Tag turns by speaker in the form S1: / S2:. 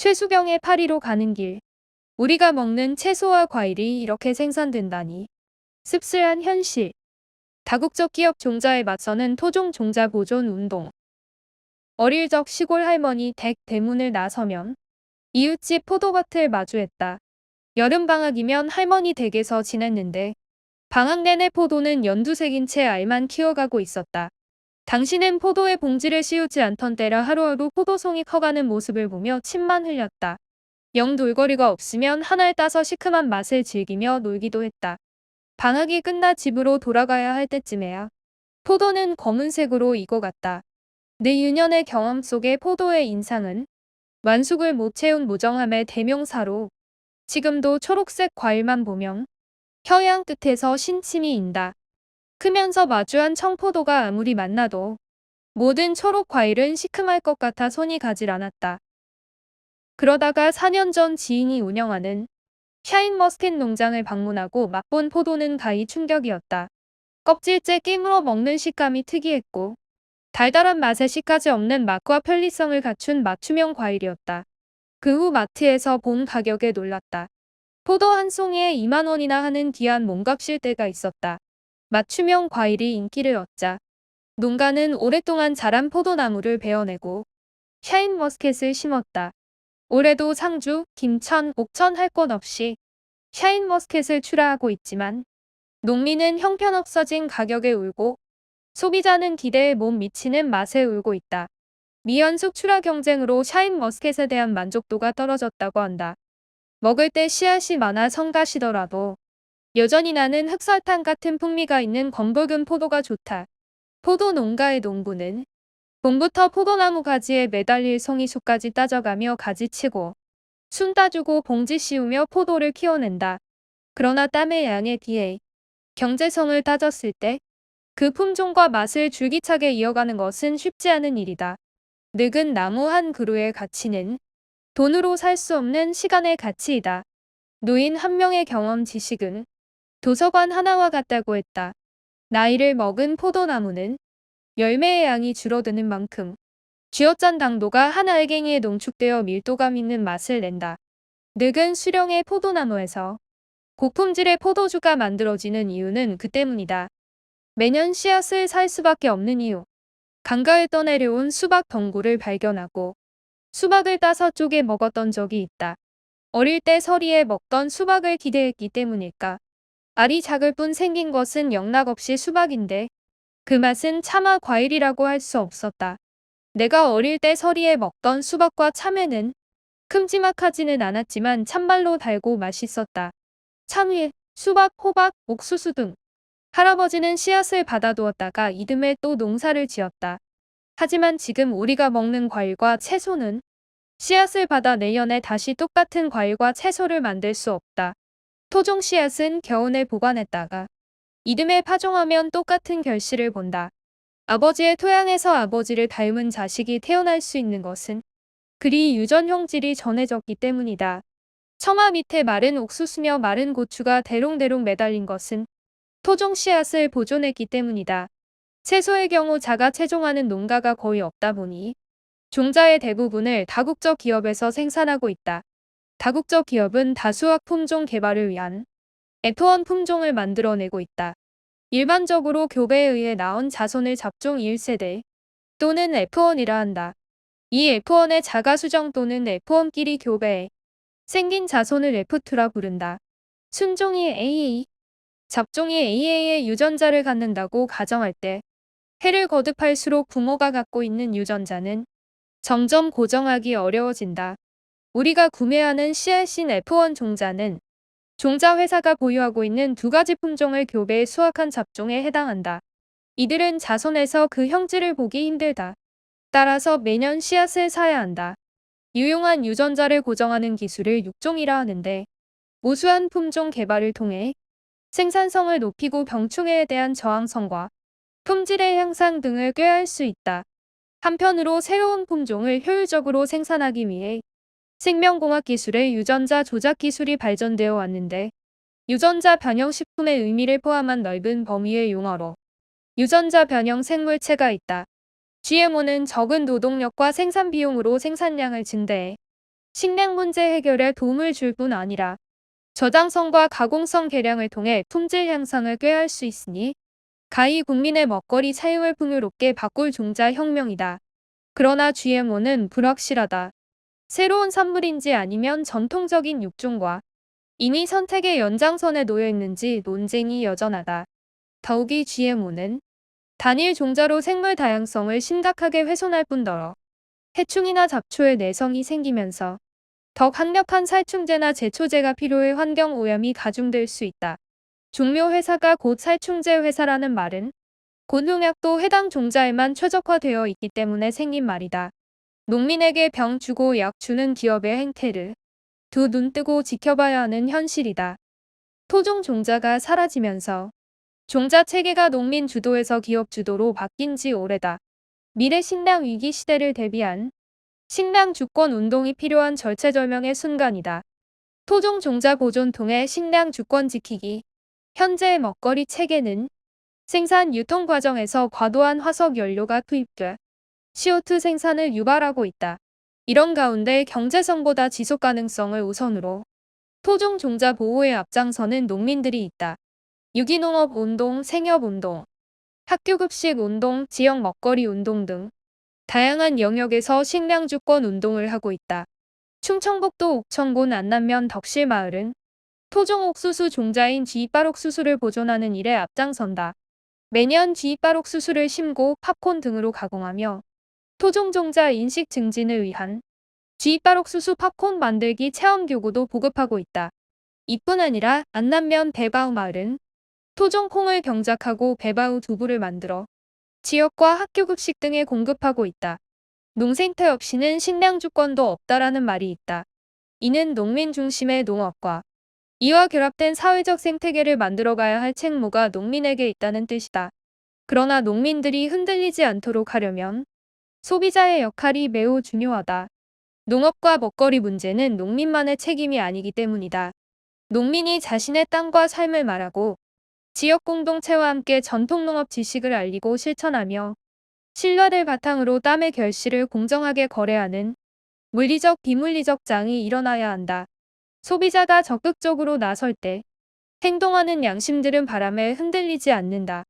S1: 최수경의 파리로 가는 길. 우리가 먹는 채소와 과일이 이렇게 생산된다니. 씁쓸한 현실. 다국적 기업 종자에 맞서는 토종 종자 보존 운동. 어릴 적 시골 할머니 댁 대문을 나서면 이웃집 포도밭을 마주했다. 여름방학이면 할머니 댁에서 지냈는데 방학 내내 포도는 연두색인 채 알만 키워가고 있었다. 당신은 포도의 봉지를 씌우지 않던 때라 하루하루 포도송이 커가는 모습을 보며 침만 흘렸다. 영 놀거리가 없으면 하나를 따서 시큼한 맛을 즐기며 놀기도 했다. 방학이 끝나 집으로 돌아가야 할 때쯤에야 포도는 검은색으로 익어갔다. 내 유년의 경험 속에 포도의 인상은 완숙을 못 채운 무정함의 대명사로 지금도 초록색 과일만 보면 혀양 끝에서 신침이 인다. 크면서 마주한 청포도가 아무리 만나도 모든 초록 과일은 시큼할 것 같아 손이 가질 않았다. 그러다가 4년 전 지인이 운영하는 샤인머스켓 농장을 방문하고 맛본 포도는 가히 충격이었다. 껍질째 깨물어 먹는 식감이 특이했고 달달한 맛에 시까지 없는 맛과 편리성을 갖춘 맞춤형 과일이었다. 그 후 마트에서 본 가격에 놀랐다. 포도 한 송이에 2만 원이나 하는 귀한 몸값일 때가 있었다. 맞춤형 과일이 인기를 얻자 농가는 오랫동안 자란 포도나무를 베어내고 샤인머스켓을 심었다. 올해도 상주, 김천, 옥천 할 것 없이 샤인머스켓을 출하하고 있지만 농민은 형편없어진 가격에 울고 소비자는 기대에 못 미치는 맛에 울고 있다. 미연숙 출하 경쟁으로 샤인머스켓에 대한 만족도가 떨어졌다고 한다. 먹을 때 씨앗이 많아 성가시더라도 여전히 나는 흑설탕 같은 풍미가 있는 검붉은 포도가 좋다. 포도 농가의 농부는 봄부터 포도나무 가지에 매달릴 송이수까지 따져가며 가지치고 순 따주고 봉지 씌우며 포도를 키워낸다. 그러나 땀의 양에 비해 경제성을 따졌을 때 그 품종과 맛을 줄기차게 이어가는 것은 쉽지 않은 일이다. 늙은 나무 한 그루의 가치는 돈으로 살 수 없는 시간의 가치이다. 노인 한 명의 경험 지식은 도서관 하나와 같다고 했다. 나이를 먹은 포도나무는 열매의 양이 줄어드는 만큼 쥐어짠 당도가 한 알갱이에 농축되어 밀도감 있는 맛을 낸다. 늙은 수령의 포도나무에서 고품질의 포도주가 만들어지는 이유는 그 때문이다. 매년 씨앗을 살 수밖에 없는 이유. 강가에 떠내려온 수박 덩굴을 발견하고 수박을 따서 쪼개 먹었던 적이 있다. 어릴 때 서리에 먹던 수박을 기대했기 때문일까. 알이 작을 뿐 생긴 것은 영락없이 수박인데 그 맛은 차마 과일이라고 할 수 없었다. 내가 어릴 때 서리에 먹던 수박과 참외는 큼지막하지는 않았지만 참말로 달고 맛있었다. 참외, 수박, 호박, 옥수수 등 할아버지는 씨앗을 받아두었다가 이듬해 또 농사를 지었다. 하지만 지금 우리가 먹는 과일과 채소는 씨앗을 받아 내년에 다시 똑같은 과일과 채소를 만들 수 없다. 토종 씨앗은 겨운에 보관했다가 이듬해 파종하면 똑같은 결실을 본다. 아버지의 토양에서 아버지를 닮은 자식이 태어날 수 있는 것은 그리 유전 형질이 전해졌기 때문이다. 처마 밑에 마른 옥수수며 마른 고추가 대롱대롱 매달린 것은 토종 씨앗을 보존했기 때문이다. 채소의 경우 자가 채종하는 농가가 거의 없다 보니 종자의 대부분을 다국적 기업에서 생산하고 있다. 다국적 기업은 다수학 품종 개발을 위한 F1 품종을 만들어내고 있다. 일반적으로 교배에 의해 나온 자손을 잡종 1세대 또는 F1이라 한다. 이 F1의 자가 수정 또는 F1끼리 교배해 생긴 자손을 F2라 부른다. 순종이 AA, 잡종이 AA의 유전자를 갖는다고 가정할 때 해를 거듭할수록 부모가 갖고 있는 유전자는 점점 고정하기 어려워진다. 우리가 구매하는 CRC F1 종자는 종자 회사가 보유하고 있는 두 가지 품종을 교배해 수확한 잡종에 해당한다. 이들은 자손에서 그 형질을 보기 힘들다. 따라서 매년 씨앗을 사야 한다. 유용한 유전자를 고정하는 기술을 육종이라 하는데 우수한 품종 개발을 통해 생산성을 높이고 병충해에 대한 저항성과 품질의 향상 등을 꾀할 수 있다. 한편으로 새로운 품종을 효율적으로 생산하기 위해 생명공학 기술의 유전자 조작 기술이 발전되어 왔는데 유전자 변형 식품의 의미를 포함한 넓은 범위의 용어로 유전자 변형 생물체가 있다. GMO는 적은 노동력과 생산 비용으로 생산량을 증대해 식량 문제 해결에 도움을 줄 뿐 아니라 저장성과 가공성 개량을 통해 품질 향상을 꾀할 수 있으니 가히 국민의 먹거리 사용을 풍요롭게 바꿀 종자 혁명이다. 그러나 GMO는 불확실하다. 새로운 산물인지 아니면 전통적인 육종과 이미 선택의 연장선에 놓여 있는지 논쟁이 여전하다. 더욱이 GMO는 단일 종자로 생물 다양성을 심각하게 훼손할 뿐더러 해충이나 잡초의 내성이 생기면서 더 강력한 살충제나 제초제가 필요해 환경 오염이 가중될 수 있다. 종묘 회사가 곧 살충제 회사라는 말은 곤농약도 해당 종자에만 최적화되어 있기 때문에 생긴 말이다. 농민에게 병 주고 약 주는 기업의 행태를 두 눈 뜨고 지켜봐야 하는 현실이다. 토종 종자가 사라지면서 종자 체계가 농민 주도에서 기업 주도로 바뀐 지 오래다. 미래 식량 위기 시대를 대비한 식량 주권 운동이 필요한 절체절명의 순간이다. 토종 종자 보존 통해 식량 주권 지키기. 현재의 먹거리 체계는 생산 유통 과정에서 과도한 화석 연료가 투입돼 CO2 생산을 유발하고 있다. 이런 가운데 경제성보다 지속 가능성을 우선으로 토종 종자 보호에 앞장서는 농민들이 있다. 유기농업 운동, 생협 운동, 학교급식 운동, 지역 먹거리 운동 등 다양한 영역에서 식량 주권 운동을 하고 있다. 충청북도 옥천군 안남면 덕실마을은 토종 옥수수 종자인 쥐이빨 옥수수를 보존하는 일에 앞장선다. 매년 쥐이빨 옥수수를 심고 팝콘 등으로 가공하며 토종 종자 인식 증진을 위한 쥐이빨 옥수수 팝콘 만들기 체험 교구도 보급하고 있다. 이뿐 아니라 안남면 배바우 마을은 토종 콩을 경작하고 배바우 두부를 만들어 지역과 학교 급식 등에 공급하고 있다. 농생태 없이는 식량 주권도 없다라는 말이 있다. 이는 농민 중심의 농업과 이와 결합된 사회적 생태계를 만들어가야 할 책무가 농민에게 있다는 뜻이다. 그러나 농민들이 흔들리지 않도록 하려면 소비자의 역할이 매우 중요하다. 농업과 먹거리 문제는 농민만의 책임이 아니기 때문이다. 농민이 자신의 땅과 삶을 말하고 지역 공동체와 함께 전통 농업 지식을 알리고 실천하며 신뢰를 바탕으로 땀의 결실을 공정하게 거래하는 물리적 비물리적 장이 일어나야 한다. 소비자가 적극적으로 나설 때 행동하는 양심들은 바람에 흔들리지 않는다.